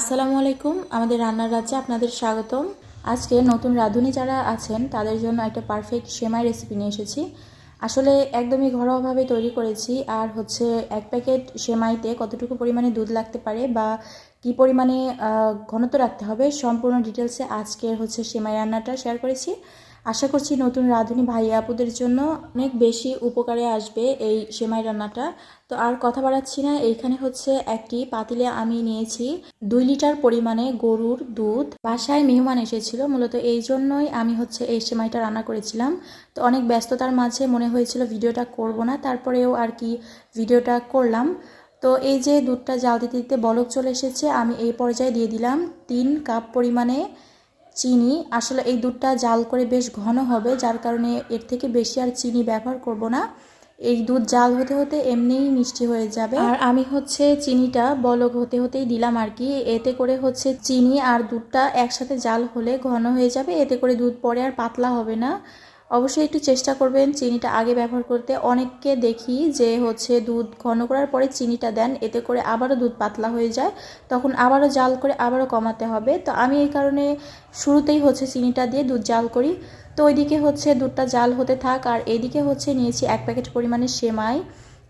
আসসালামু আলাইকুম, আমাদের রান্নার রাজ্যে আপনাদের স্বাগতম। আজকে নতুন রাঁধুনি যারা আছেন, তাদের জন্য একটা পারফেক্ট সেমাই রেসিপি নিয়ে এসেছি। আসলে একদমই ঘরোয়াভাবে তৈরি করেছি, আর হচ্ছে এক প্যাকেট সেমাইতে কতটুকু পরিমাণে দুধ লাগতে পারে বা কি পরিমাণে ঘনত্ব রাখতে হবে, সম্পূর্ণ ডিটেলসে আজকের হচ্ছে সেমাই রান্নাটা শেয়ার করেছি। আশা করছি নতুন রাঁধুনি ভাইয়া আপুদের জন্য অনেক বেশি উপকারে আসবে এই সেমাই রান্নাটা। তো আর কথা বাড়াচ্ছি না, এইখানে হচ্ছে একটি পাতিলে আমি নিয়েছি দুই লিটার পরিমাণে গরুর দুধ। বাসায় মেহমান এসেছিল, মূলত এই জন্যই আমি হচ্ছে এই সেমাইটা রান্না করেছিলাম। তো অনেক ব্যস্ততার মাঝে মনে হয়েছিল ভিডিওটা করব না, তারপরেও আর কি ভিডিওটা করলাম। তো এই যে দুধটা জাল দিতে দিতে বলক চলে এসেছে, আমি এই পর্যায়ে দিয়ে দিলাম তিন কাপ পরিমাণে চিনি, আসলে এই দুধটা জাল করে বেশ ঘন হবে, যার কারণে এর থেকে বেশি আর চিনি ব্যবহার করব না। এই দুধ জাল হতে হতে এমনিই মিষ্টি হয়ে যাবে। আর আমি হচ্ছে চিনিটা বলক হতে হতেই দিলাম আর কি। এতে করে হচ্ছে চিনি আর দুধটা একসাথে জাল হলে ঘন হয়ে যাবে, এতে করে দুধ পরে আর পাতলা হবে না। অবশ্যই একটু চেষ্টা করবেন চিনিটা আগে ব্যবহার করতে। অনেককে দেখি যে হচ্ছে দুধ ঘন করার পরে চিনিটা দেন, এতে করে আবারও দুধ পাতলা হয়ে যায়। তখন আবারও জাল করে আবারও কমাতে হবে। তো আমি এই কারণে শুরুতেই হচ্ছে চিনিটা দিয়ে দুধ জাল করি। তো ওইদিকে হচ্ছে দুধটা জাল হতে থাক। আর এইদিকে হচ্ছে নিয়েছি এক প্যাকেট পরিমাণে সেমাই।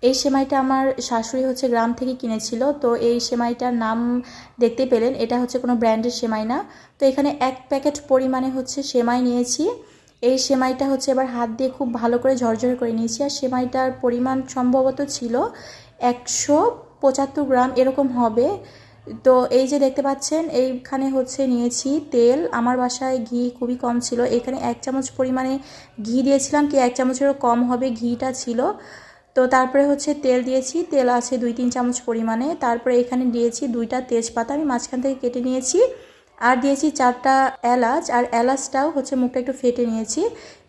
এই সেমাইটা আমার শাশুড়ি হচ্ছে গ্রাম থেকে কিনেছিল। তো এই সেমাইটার নাম দেখতে পেলেন। এটা হচ্ছে কোনো ব্র্যান্ডের সেমাই না। তো এখানে এক প্যাকেট পরিমাণে হচ্ছে সেমাই নিয়েছি। এই সেমাইটা হচ্ছে এবার হাত দিয়ে খুব ভালো করে ঝরঝরে করে নিয়েছি। আর সেমাইটার পরিমাণ সম্ভবত ছিল একশো পঁচাত্তর গ্রাম এরকম হবে। তো এই যে দেখতে পাচ্ছেন, এইখানে হচ্ছে নিয়েছি তেল। আমার বাসায় ঘি খুবই কম ছিল। এখানে এক চামচ পরিমাণে ঘি দিয়েছিলাম কি এক চামচেরও কম হবে ঘিটা ছিল। তো তারপরে হচ্ছে তেল দিয়েছি। তেল আছে দুই তিন চামচ পরিমাণে। তারপরে এখানে দিয়েছি দুইটা তেজপাতা। আমি মাঝখান থেকে কেটে নিয়েছি। আর দিয়েছি চারটা এলাচ, আর এলাচটাও হচ্ছে মুখটা একটু ফেটে নিয়েছি।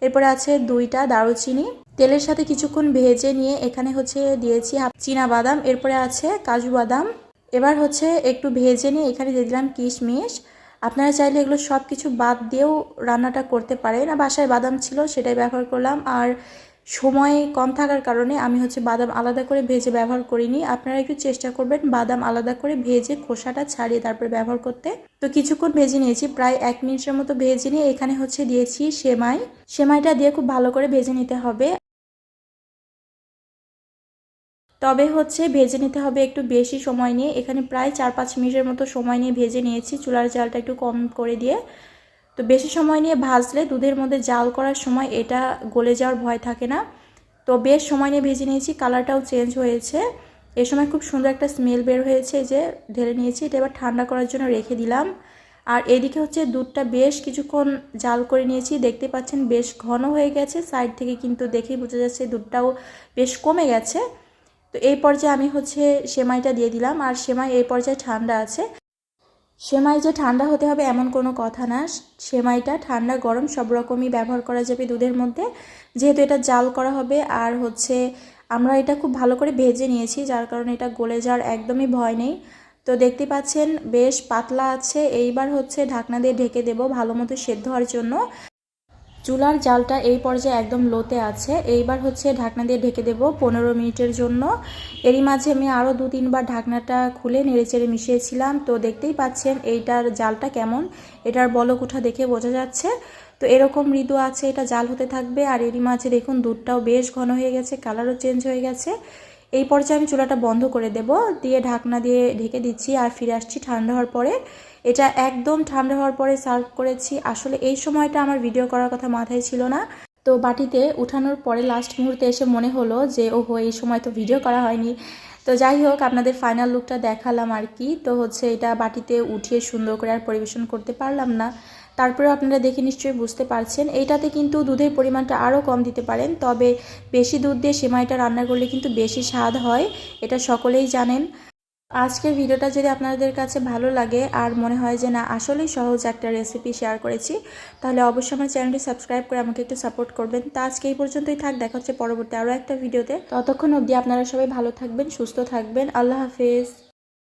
এরপরে আছে দুইটা দারুচিনি। তেলের সাথে কিছুক্ষণ ভেজে নিয়ে এখানে হচ্ছে দিয়েছি চীনা বাদাম, এরপরে আছে কাজু বাদাম। এবার হচ্ছে একটু ভেজে নিয়ে এখানে দিয়ে দিলাম কিশমিশ। আপনারা চাইলে এগুলো সব কিছু বাদ দিয়েও রান্নাটা করতে পারেন। আর বাসায় বাদাম ছিল সেটাই ব্যবহার করলাম। আর সময় কম থাকার কারণে আমি হচ্ছে বাদাম আলাদা করে ভেজে ব্যবহার করিনি। আপনারা একটু চেষ্টা করবেন বাদাম আলাদা করে ভেজে খোসাটা ছাড়িয়ে তারপরে ব্যবহার করতে। তো কিছুক্ষণ ভেজে নিয়েছি, প্রায় এক মিনিটের মতো ভেজে নিয়ে এখানে হচ্ছে দিয়েছি সেমাই। সেমাইটা দিয়ে খুব ভালো করে ভেজে নিতে হবে। তবে হচ্ছে ভেজে নিতে হবে একটু বেশি সময় নিয়ে। এখানে প্রায় চার পাঁচ মিনিটের মতো সময় নিয়ে ভেজে নিয়েছি চুলার জালটা একটু কম করে দিয়ে। তো বেশি সময় নিয়ে ভাজলে দুধের মধ্যে জাল করার সময় এটা গলে যাওয়ার ভয় থাকে না। তো বেশ সময় নিয়ে ভেজে নিয়েছি, কালারটাও চেঞ্জ হয়েছে। এ সময় খুব সুন্দর একটা স্মেল বের হয়েছে যে, ঢেলে নিয়েছি, এটা এবার ঠান্ডা করার জন্য রেখে দিলাম। আর এদিকে হচ্ছে দুধটা বেশ কিছুক্ষণ জাল করে নিয়েছি, দেখতে পাচ্ছেন বেশ ঘন হয়ে গেছে, সাইড থেকে কিন্তু দেখেই বোঝা যাচ্ছে দুধটাও বেশ কমে গেছে। তো এই পর্যায়ে আমি হচ্ছে সেমাইটা দিয়ে দিলাম, আর সেমাই এই পর্যায়ে ঠান্ডা আছে। সেমাই যে ঠান্ডা হতে হবে এমন কোনো কথা না। সেমাইটা ঠান্ডা, গরম, সব রকমই ব্যবহার করা যাবে দুধের মধ্যে। যেহেতু এটা জাল করা হবে, আর হচ্ছে আমরা এটা খুব ভালো করে ভেজে নিয়েছি, যার কারণে এটা গলে যাওয়ার একদমই ভয় নেই। তো দেখতে পাচ্ছেন, বেশ পাতলা আছে। এইবার হচ্ছে ঢাকনা দিয়ে ঢেকে দেব ভালো মতো সেদ্ধ হওয়ার জন্য। চুলার জালটা এই পর্যায়ে একদম লোতে আছে। এইবার হচ্ছে ঢাকনা দিয়ে ঢেকে দেব পনেরো মিনিটের জন্য। এরই মাঝে আমি আরও দু তিনবার ঢাকনাটা খুলে নেড়েচেড়ে মিশিয়েছিলাম। তো দেখতেই পাচ্ছেন এইটার জালটা কেমন, এটার বলক উঠা দেখে বোঝা যাচ্ছে। তো এরকম মৃদু আছে এটা জাল হতে থাকবে। আর এরই মাঝে দেখুন দুধটাও বেশ ঘন হয়ে গেছে, কালারও চেঞ্জ হয়ে গেছে। এই পর্যায়ে আমি চুলাটা বন্ধ করে দেব, দিয়ে ঢাকনা দিয়ে ঢেকে দিচ্ছি আর ফিরে আসছি ঠান্ডা হওয়ার পরে। এটা একদম ঠান্ডা হওয়ার পরে সার্ভ করেছি। আসলে এই সময়টা আমার ভিডিও করার কথা মাথায় ছিল না। তো বাটিতে উঠানোর পরে লাস্ট মুহূর্তে এসে মনে হলো যে, ওহো, এই সময় তো ভিডিও করা হয়নি। তো যাই হোক, আপনাদের ফাইনাল লুকটা দেখালাম আর কি তো হচ্ছে এটা বাটিতে উঠিয়ে সুন্দর করে আর পরিবেশন করতে পারলাম না। তারপরে আপনারা দেখে নিশ্চয়ই বুঝতে পারছেন এইটাতে কিন্তু দুধের পরিমাণটা আরও কম দিতে পারেন, তবে বেশি দুধ দিয়ে সেমাইটা রান্না করলে কিন্তু বেশি স্বাদ হয়, এটা সকলেই জানেন। আজকের ভিডিওটা যদি আপনাদের কাছে ভালো লাগে আর মনে হয় যে না, আসলেই সহজ একটা রেসিপি শেয়ার করেছি, তাহলে অবশ্যই আমার চ্যানেলটি সাবস্ক্রাইব করে আমাকে একটু সাপোর্ট করবেন। তা আজকে এই পর্যন্তই থাক, দেখা হচ্ছে পরবর্তী আরও একটা ভিডিওতে। ততক্ষণ অবধি আপনারা সবাই ভালো থাকবেন, সুস্থ থাকবেন। আল্লাহ হাফেজ।